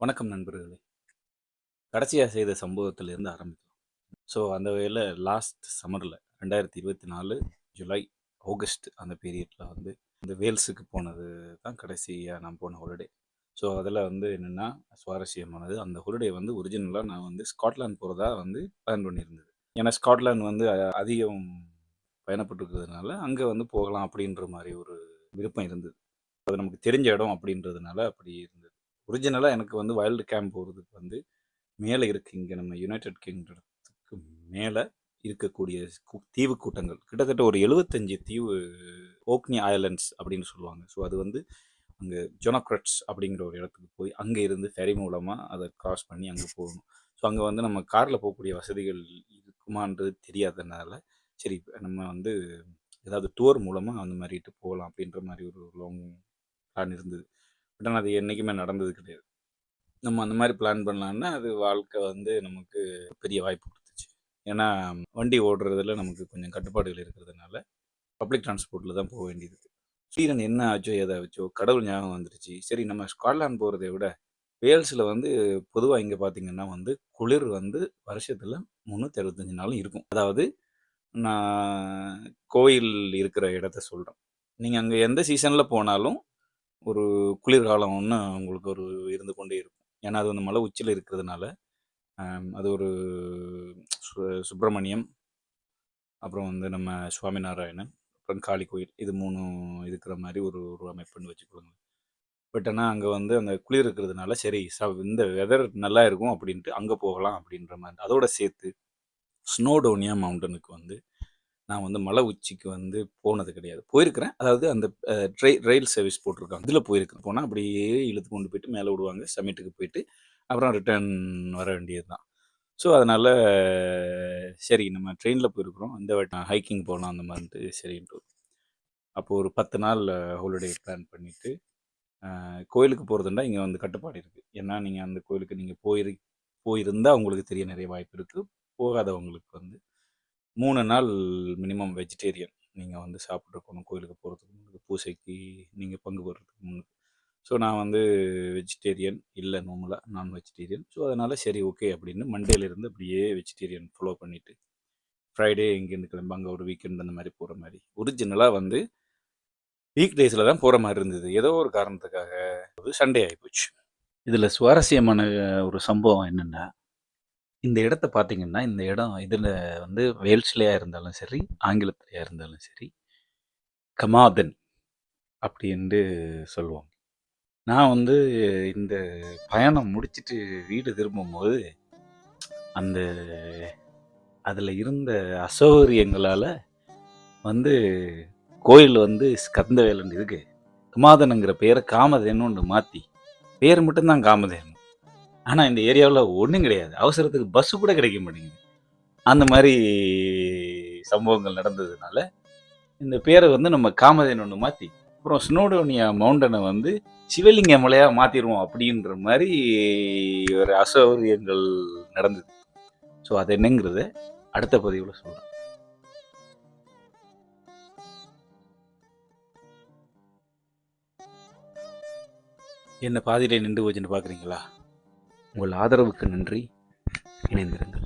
வணக்கம் நண்பர்களே. கடைசியாக செய்த சம்பவத்திலேருந்து ஆரம்பிக்கலாம் ஸோ அந்த வகையில் லாஸ்ட் சம்மரில் ரெண்டாயிரத்தி இருபத்தி நாலு ஜூலை ஆகஸ்ட் அந்த பீரியடில் வந்து இந்த வேல்ஸுக்கு போனது தான் கடைசியாக நான் போன ஹாலிடே ஸோ அதில் வந்து என்னென்னா சுவாரஸ்யமானது. அந்த ஹாலிடே வந்து ஒரிஜினலாக நான் வந்து ஸ்காட்லாந்து போகிறதா வந்து பிளான் பண்ணியிருந்தது. ஏன்னா ஸ்காட்லாந்து வந்து அதிகம் பயணப்பட்டுருக்கிறதுனால அங்கே வந்து போகலாம் அப்படின்ற மாதிரி ஒரு விருப்பம் இருந்தது. அது நமக்கு தெரிஞ்ச இடம் அப்படின்றதுனால அப்படி இருந்தது. ஒரிஜினலாக எனக்கு வந்து வைல்டு கேம்ப் போகிறதுக்கு வந்து மேலே இருக்கு. இங்கே நம்ம யுனைடெட் கிங்டத்துக்கு மேலே இருக்கக்கூடிய தீவு கூட்டங்கள். கிட்டத்தட்ட ஒரு எழுபத்தஞ்சு தீவு ஓக்னி ஐலண்ட்ஸ் அப்படின்னு சொல்லுவாங்க. ஸோ அது வந்து அங்கே ஜொனோக்ரட்ஸ் அப்படிங்கிற ஒரு இடத்துக்கு போய் அங்கே இருந்து ஃபெரி மூலமாக அதை கிராஸ் பண்ணி அங்கே போகணும். ஸோ அங்கே வந்து நம்ம காரில் போகக்கூடிய வசதிகள் இருக்குமான்றது தெரியாதனால சரி நம்ம வந்து ஏதாவது டூர் மூலமாக அந்த மாதிரிட்டு போகலாம் அப்படின்ற மாதிரி ஒரு லாங் பிளான் இருந்தது. பட் ஆனால் அது என்றைக்குமே நடந்தது கிடையாது. நம்ம அந்த மாதிரி பிளான் பண்ணலான்னா அது வாழ்க்கை வந்து நமக்கு பெரிய வாய்ப்பு கொடுத்துச்சு. ஏன்னா வண்டி ஓடுறதுல நமக்கு கொஞ்சம் கட்டுப்பாடுகள் இருக்கிறதுனால பப்ளிக் டிரான்ஸ்போர்ட்டில் தான் போக வேண்டியது. ஸ்ரீரன் என்ன ஆச்சோ ஏதாச்சோ கடவுள் ஞாபகம் வந்துருச்சு. சரி நம்ம ஸ்காட்லாந்து போகிறதை விட வேல்ஸில் வந்து பொதுவாக இங்கே பார்த்தீங்கன்னா வந்து குளிர் வந்து வருஷத்தில் முந்நூற்றி அறுபத்தஞ்சு நாளும் இருக்கும். அதாவது நான் கோயில் இருக்கிற இடத்த சொல்கிறேன் நீங்கள் அங்கே எந்த சீசனில் போனாலும் ஒரு குளிர்காலம் ஒன்று உங்களுக்கு ஒரு இருந்து கொண்டே இருக்கும் ஏன்னா அது வந்து மலை உச்சியில் இருக்கிறதுனால அது ஒரு சு- சுப்பிரமணியம் அப்புறம் வந்து நம்ம சுவாமிநாராயணன் அப்புறம் காளி கோயில் இது மூணும் இருக்கிற மாதிரி ஒரு ஒரு அமைப்புன்னு வச்சுக்கோங்க. பட் ஆனால் அங்கே வந்து அந்த குளிர் இருக்கிறதுனால சரி ச இந்த வெதர் நல்லா இருக்கும் அப்படின்ட்டு அங்கே போகலாம் அப்படின்ற மாதிரி அதோட சேர்த்து ஸ்னோடோனியா மவுண்டனுக்கு வந்து நான் வந்து மலை உச்சிக்கு வந்து போனது கிடையாது. போயிருக்கிறேன். அதாவது அந்த ட்ரை ரயில் சர்வீஸ் போட்டிருக்காங்க. இதில் போயிருக்கேன் போனால் அப்படியே இழுத்து கொண்டு போயிட்டு மேலே விடுவாங்க. சமிட்டுக்கு போயிட்டு அப்புறம் ரிட்டர்ன் வர வேண்டியது தான் ஸோ அதனால் சரி நம்ம ட்ரெயினில் போயிருக்கிறோம். இந்த வாட்டி ஹைக்கிங் போகலாம் அந்த மாதிரிட்டு சரின்ட்டு. அப்போது ஒரு பத்து நாள் ஹாலிடே பிளான் பண்ணிவிட்டு கோயிலுக்கு போகிறதுண்டா இங்கே வந்து கட்டுப்பாடு இருக்குது ஏன்னா நீங்கள் அந்த கோயிலுக்கு நீங்கள் போயிரு போயிருந்தால் உங்களுக்கு தெரிய நிறைய வாய்ப்பு இருக்குது போகாதவங்களுக்கு மூணு நாள் மினிமம் வெஜிடேரியன் நீங்கள் வந்து சாப்பிட்ருக்கணும் கோயிலுக்கு போகிறதுக்கு முன்னுக்கு பூசைக்கு நீங்கள் பங்கு போடுறதுக்கு முன்னுக்கு ஸோ நான் வந்து வெஜிடேரியன் இல்லை நார்மலாக நான் வெஜிடேரியன் ஸோ அதனால் சரி ஓகே அப்படின்னு மண்டேலேருந்து அப்படியே வெஜிடேரியன் ஃபாலோ பண்ணிவிட்டு ஃப்ரைடே இங்கேருந்து கிளம்ப அங்கே ஒரு வீக்கெண்ட் அந்த மாதிரி போகிற மாதிரி. ஒரிஜினலாக வந்து வீக் டேஸில் தான் போகிற மாதிரி இருந்தது. ஏதோ ஒரு காரணத்துக்காக சண்டே ஆகிப்போச்சு இதில் சுவாரஸ்யமான ஒரு சம்பவம் என்னென்னா இந்த இடத்த பார்த்தீங்கன்னா இந்த இடம் இதில் வந்து வேல்ஸ்லேயா இருந்தாலும் சரி ஆங்கிலத்திலையா இருந்தாலும் சரி கமாதன் அப்படின்னு சொல்லுவோம் நான் வந்து இந்த பயணம் முடிச்சுட்டு வீடு திரும்பும்போது அந்த அதில் இருந்த அசௌகரியங்களால் வந்து கோயில் வந்து ஸ்கந்தவேலன் இருக்கு கமாதனுங்கிற பேரை "காமதேனு" ஒன்று மாற்றி பேர் மட்டும்தான் காமதேனு. ஆனால் இந்த ஏரியாவில் ஒன்றும் கிடையாது. அவசரத்துக்கு பஸ்ஸு கூட கிடைக்க மாட்டேங்குது. அந்த மாதிரி சம்பவங்கள் நடந்ததுனால இந்த பேரை வந்து நம்ம காமதேன் ஒன்று மாற்றி அப்புறம் ஸ்னோடோனியா மவுண்டனை வந்து சிவலிங்க மலையாக மாற்றிடுவோம் அப்படின்ற மாதிரி ஒரு அசௌகரியங்கள் நடந்தது. ஸோ அது என்னங்கிறத அடுத்த பதிவில் சொல்கிறேன் என்ன பாதியிலே நின்று போச்சுன்னு பார்க்குறீங்களா உங்கள் ஆதரவுக்கு நன்றி. இணைந்திருங்கள்.